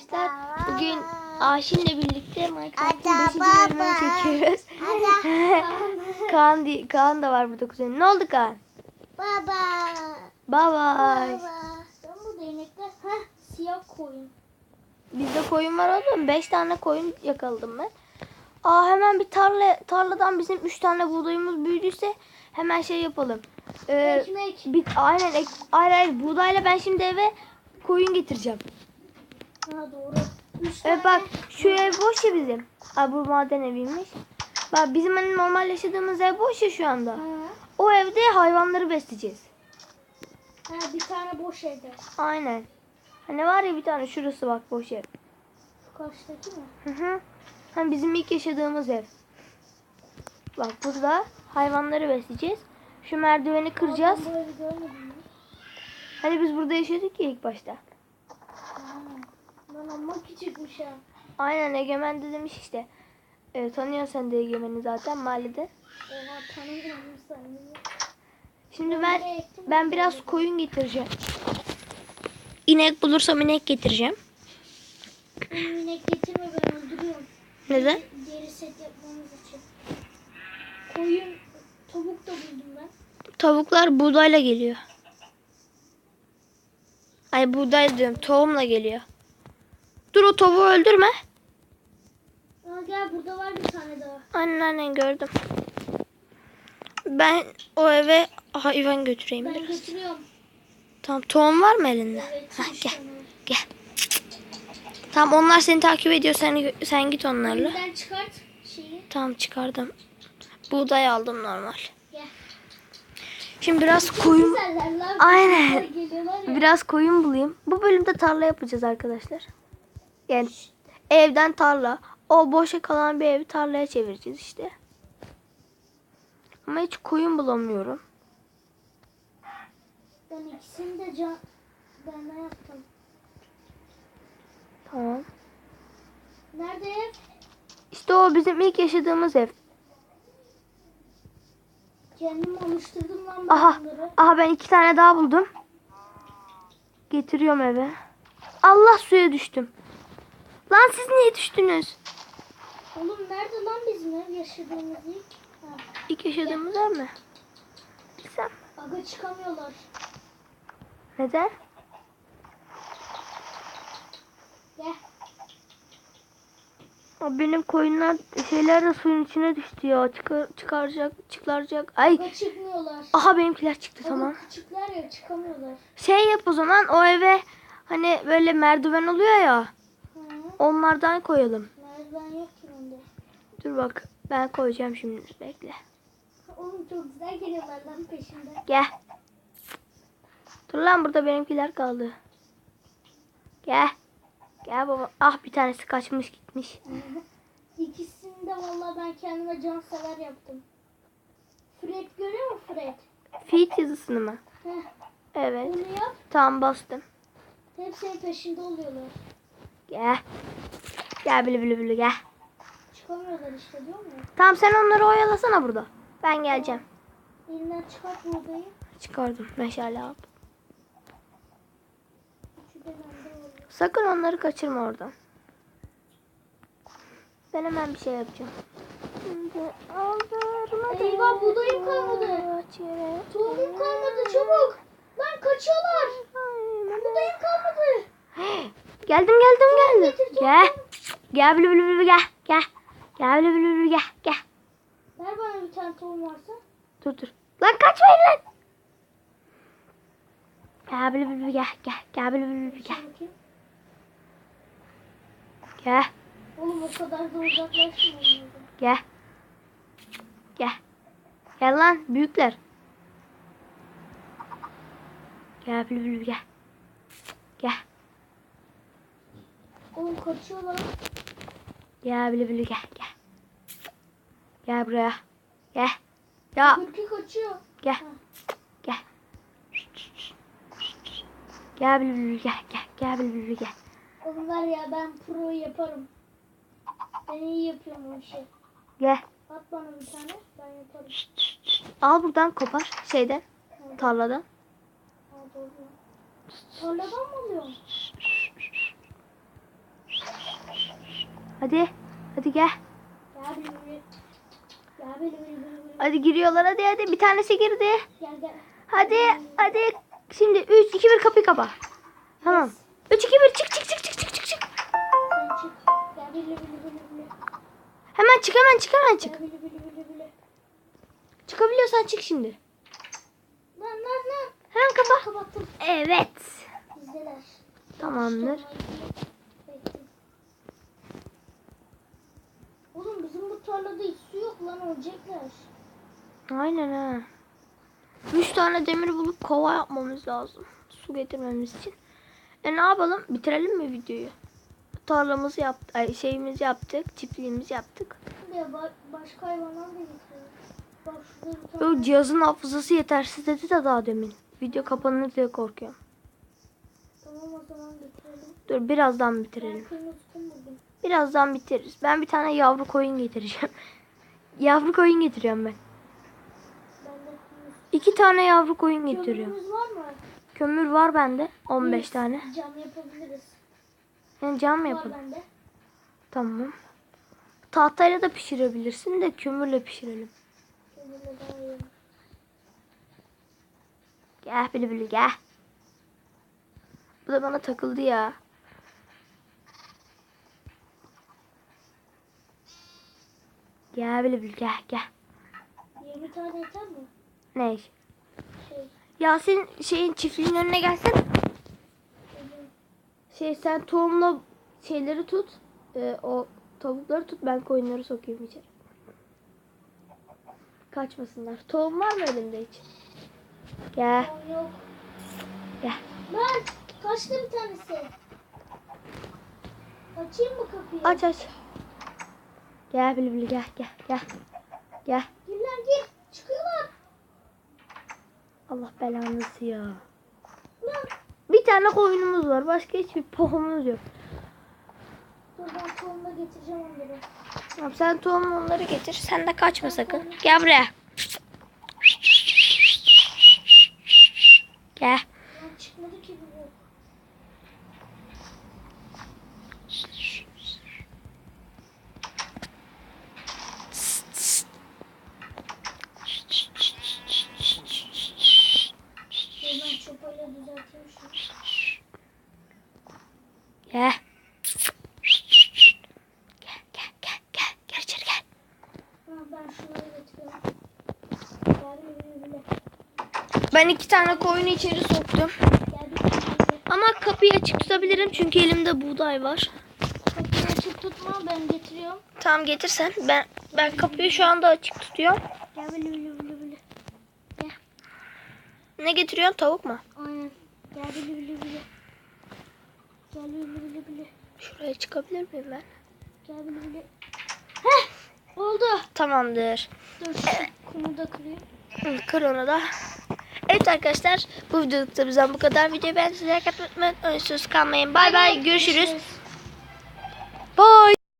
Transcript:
arkadaşlar. Bugün Aşin'le birlikte Minecraft'ın 5. bölümünü çekiyoruz. Kaan, di- Kaan da var burada kuzenim. Ne oldu Kaan? Baba. Bye bye. Baba. Ben bu değnekler. Heh siyah koyun. Bizde koyun var oğlum. 5 tane koyun yakaladım ben. Aa hemen bir tarla tarladan bizim 3 tane buğdayımız büyüdüyse hemen şey yapalım. Ee, Ekmek. bir, aynen ek, hayır buğdayla ben şimdi eve koyun getireceğim. Ha doğru. Üç tane. bak şu ev boş ya bizim. Aa bu maden eviymiş. Bak bizim hani normal yaşadığımız ev boş ya şu anda. Ha. O evde hayvanları besleyeceğiz. ha bir tane boş evde. Aynen. Hani var ya bir tane şurası bak boş ev. Şu karşıdaki mi? Hı hı. Hani bizim ilk yaşadığımız ev. Bak burada hayvanları besleyeceğiz. Şu merdiveni kıracağız. Hani biz burada yaşadık ya ilk başta. Amma küçükmüş ha. Aynen Egemen de demiş işte. E, tanıyorsun sen de Egemen'i zaten mahallede. Oha tanımıyorum seni. Şimdi ben ben biraz koyun getireceğim. İnek bulursam inek getireceğim. İnek getirme ben öldürüyorum. Neden? Deri set yapmamız için. Koyun, tavuk da buldum ben. Tavuklar buğdayla geliyor. Ay buğday diyorum tohumla geliyor. Dur o tavuğu öldürme. Aa, gel burada var bir tane daha. Annen annen gördüm. Ben o eve hayvan götüreyim Ben biraz. götürüyorum. Tamam tohum var mı elinde? Evet, üç gel tane. gel. Tamam onlar seni takip ediyor sen, sen git onlarla. Elinden çıkart şeyi. Tamam çıkardım. Buğday aldım normal. Gel. Şimdi biraz koyun. Aynen. Biraz koyun bulayım. Bu bölümde tarla yapacağız arkadaşlar. Yani evden tarla. O boşa kalan bir evi tarlaya çevireceğiz işte. Ama hiç koyun bulamıyorum. Ben ikisini de can... Ben ne yaptım? Tamam. Nerede ev? İşte o bizim ilk yaşadığımız ev. Kendim oluşturdum lan ben Aha. bunları. Aha ben iki tane daha buldum. Getiriyorum eve. Allah suya düştüm. Lan siz niye düştünüz? Oğlum nerede lan bizim ev yaşadığımız ilk? Ha. İlk yaşadığımız ev mi? Bilsem. Aga çıkamıyorlar. Neden? Gel. Aa, Benim koyunlar şeyler de suyun içine düştü ya. Çıkar, çıkaracak, çıkaracak. Ay. Aga çıkmıyorlar. Aha benimkiler çıktı Aga tamam. küçükler ya çıkamıyorlar. Şey yap o zaman o eve hani böyle merdiven oluyor ya. Onlardan koyalım. Merdiven yok ki bende. Dur bak ben koyacağım şimdi bekle. Oğlum çok güzel geliyorlar lan peşimden. Gel. Dur lan burada benimkiler kaldı. Gel. Gel baba. Ah bir tanesi kaçmış gitmiş. İkisini de vallahi ben kendime can sever yaptım. Fred görüyor musun Fred? Feed yazısını mı? Heh, Evet. onu yap. Tamam bastım. Hep senin peşinde oluyorlar. Gel. Gel bile bile bile gel. Çıkamıyorlar işte diyor mu? Tamam sen onları oyalasana burada. Ben geleceğim. Elinden çıkart buğdayı. Çıkardım. Meşale aldım. Sakın onları kaçırma oradan. Ben hemen bir şey yapacağım. Şimdi aldırma Eyvah, buğdayım kalmadı. Tohumum kalmadı çabuk. Lan kaçıyorlar. Buğdayım kalmadı. Geldim geldim geldim. Gel. Gel bile bile bile gel. Gel. Gel bile bile bile gel. Gel. Ver bana bir tane tohum varsa. Dur dur. Lan kaçmayın lan. Gel bile bile gel. Gel. Gel bile bile bile gel. Gel. Oğlum o kadar da uzaklaşmayın. Gel. Gel. Gel lan büyükler. Gel bile bile gel. Gel. Oğlum kaçıyorlar. Gel bile bile gel. Gel. Gel buraya. Gel. Ya Türkü kaçıyor. gel. Gel. Gel bile bile gel. Gel. Gel bile bile gel. Oğlum var ya ben pro yaparım. Ben iyi yapıyorum o işi. Gel. At bana bir tane ben yaparım. Al buradan kopar şeyden tarladan. Ha, doğru. Tarladan mı alıyorsun? Hadi. Hadi gel. Hadi giriyorlar hadi hadi. Bir tanesi girdi. Gel gel. Hadi hadi. Şimdi 3 2 1 kapıyı kapa. Tamam. 3 2 1 çık çık çık çık çık çık çık. Hemen çık hemen çık hemen çık. Çıkabiliyorsan çık şimdi. Lan lan lan. Hemen kapa. Kapattım. Evet. Tamamdır. Bekle. Oğlum bizim bu tarlada hiç su yok lan ölecekler. Aynen ha. 3 tane demir bulup kova yapmamız lazım. Su getirmemiz için. E ne yapalım? Bitirelim mi videoyu? Tarlamızı yaptık, ay şeyimizi yaptık, çiftliğimizi yaptık. De ba- başka hayvanlar da getiriyor. Bak şurada bir tane. Yo, cihazın hafızası yetersiz dedi de daha demin. Video kapanır diye korkuyorum. Tamam o zaman getirelim. Dur birazdan Ben bitirelim. buldum. Birazdan bitiririz. Ben bir tane yavru koyun getireceğim. yavru koyun getiriyorum ben. İki tane yavru koyun getiriyorum. Kömürümüz var mı? Kömür var bende. 15 Biz tane. Cam yapabiliriz. Yani cam mı yapalım? Tamam. Tahtayla da pişirebilirsin de kömürle pişirelim. Kömürle daha iyi. Gel bili bili gel. Bu da bana takıldı ya. Gel bili bili gel gel. 20 tane yeter mi? Ne? Şey. Yasin şeyin çiftliğin önüne gelsen. Şey. Sen tohumla şeyleri tut. Ee, o tavukları tut ben koyunları sokayım içeri. Kaçmasınlar. Tohum var mı elinde hiç? Gel Aa, yok. gel. Lan kaçtı bir tanesi. Açayım mı kapıyı? Aç aç. Gel bili gel gel gel. Gel. Lan gir. Çıkıyorlar. Allah belanızı ya. Lan. Bir tane koyunumuz var. Başka hiçbir pohumuz yok. Dur ben tohumla getireceğim onları. Tamam sen tohum onları getir. Sen de kaçma sakın. Gel buraya. Gel. Lan çıkmadı ki bu. Dur ben çopayla düzelteyim şunu. Gel. Gel gel gel gel. Gel içeri gel. Ben şunları getiriyorum. Gel bile bile. Ben iki tane koyunu içeri soktum. Gel. Ama kapıyı açık tutabilirim çünkü elimde buğday var. Kapıyı açık tutma ben getiriyorum. Tamam getirsen. Ben ben kapıyı şu anda açık tutuyorum. Gel bile bile bile bile. Ne getiriyorsun? Tavuk mu? Aynen. Gel bile bile bile. Gel bile bile bile. Şuraya çıkabilir miyim ben? Gel bile bile. Heh! Oldu. Tamamdır. Dur şu kumu da kırayım. Kır onu da. Evet arkadaşlar bu videolukta bizden bu kadar. Videoyu beğendiyseniz like atmayı unutmayın. Önsüz kalmayın. Bay bay. Görüşürüz. Bye.